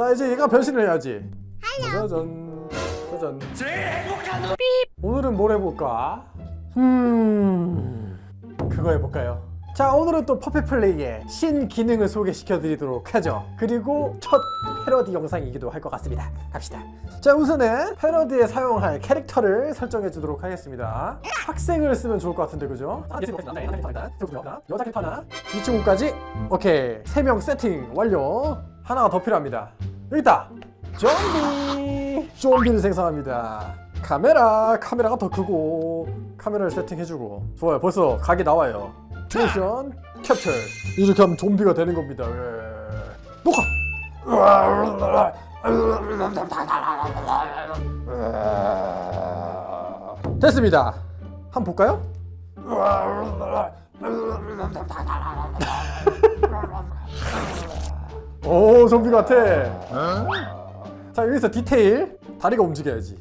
자 이제 얘가 변신을 해야지. 짜잔 짜잔. 오늘은 뭘 해볼까? 음 그거 해볼까요? 자 오늘은 또 퍼펙플레이의 신기능을 소개시켜 드리도록 하죠. 그리고 첫 패러디 영상이기도 할 것 같습니다. 갑시다. 자 우선은 패러디에 사용할 캐릭터를 설정해 주도록 하겠습니다. 학생을 쓰면 좋을 것 같은데 그죠? 여자 캐릭터 하나. 이 친구까지? 오케이. 3명 세팅 완료. 하나가 더 필요합니다 여기 있다 좀비. 좀비를 생성합니다. 카메라. 카메라가 더 크고 카메라를 세팅해주고. 좋아요. 벌써 각이 나와요. 모션 캡처 이렇게 하면 좀비가 되는 겁니다. 예. 녹화. 됐습니다. 한번 볼까요? 오 좀비 같아. 자 여기서 디테일. 다리가 움직여야지.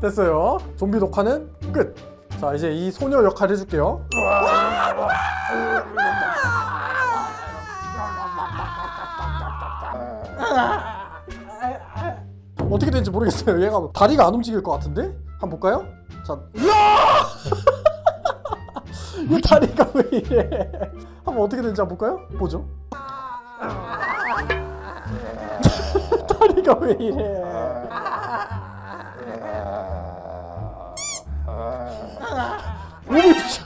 됐어요. 좀비 녹화는 끝 자 이제 이 소녀 역할 해줄게요. 어떻게 되는지 모르겠어요. 얘가 다리가 안 움직일 것 같은데? 한번 볼까요? 자 으아! 이 다리가 왜 이래? 한번 어떻게 되는지 한번 볼까요? 보죠. 다리가 왜 이래? 몸이 부셔.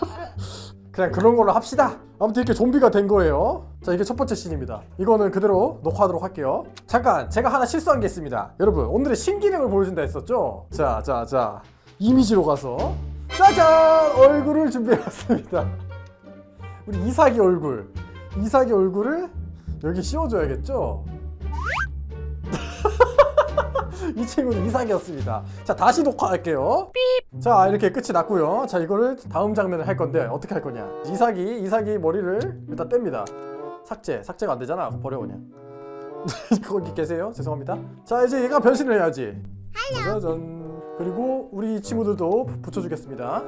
그냥 그런 걸로 합시다. 아무튼 이렇게 좀비가 된 거예요. 자 이게 첫 번째 씬입니다. 이거는 그대로 녹화하도록 할게요. 잠깐 제가 하나 실수한 게 있습니다. 여러분 오늘의 신기능을 보여준다 했었죠? 자 자 자. 이미지로 가서 짜잔 얼굴을 준비해봤습니다 우리 이삭이 얼굴 이삭이 얼굴을 여기 씌워줘야겠죠 이 친구는 이삭이었습니다. 자 다시 녹화할게요. 자 이렇게 끝이 났고요. 자 이거를 다음 장면을 할 건데 어떻게 할 거냐? 이삭이 이삭이 머리를 일단 뗍니다. 삭제 삭제가 안 되잖아. 버려 그냥. 거기 계세요? 죄송합니다. 자 이제 얘가 변신을 해야지. 짜잔. 그리고 우리 친구들도 붙여주겠습니다.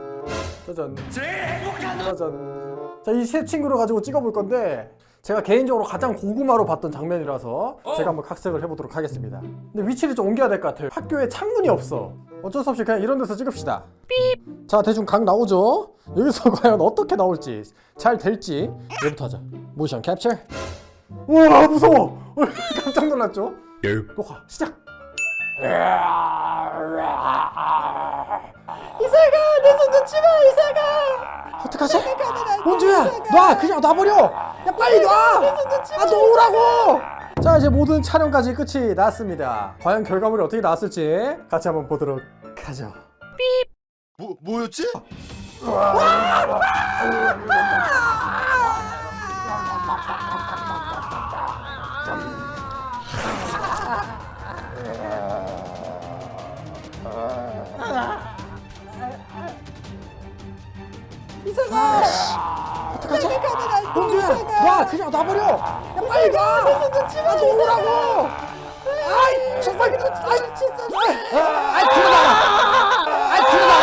짜잔. 짜잔. 자 이 세 친구를 가지고 찍어볼 건데 제가 개인적으로 가장 고구마로 봤던 장면이라서 제가 한번 각색을 해보도록 하겠습니다. 근데 위치를 좀 옮겨야 될 것 같아요. 학교에 창문이 없어. 어쩔 수 없이 그냥 이런 데서 찍읍시다. 자 대충 각 나오죠? 여기서 과연 어떻게 나올지 잘 될지 얘부터 하자. 모션 캡처. 우와 무서워. 깜짝 놀랐죠? 녹화 시작. 이사가 내 손 놓지 마 이사가. 어떡하지? 원주야 놔 그냥 놔버려. 야 빨리 놔. 아 놓으라고. 자 이제 모든 촬영까지 끝이 났습니다. 과연 결과물이 어떻게 나왔을지 같이 한번 보도록 하죠. 뭐 뭐였지? 어떡하지? 원주야 놔 그냥 놔버려. 야 빨리 놔. 아 놓으라고. 아이 정말 아이 아이 들어가. 아이 들어가.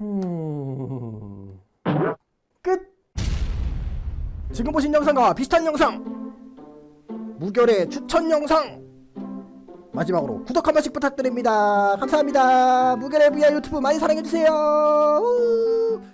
음... 끝. 지금 보신 영상과 비슷한 영상. 무결의 추천 영상. 마지막으로 구독 한 번씩 부탁드립니다. 감사합니다. 무결의 VR 유튜브 많이 사랑해주세요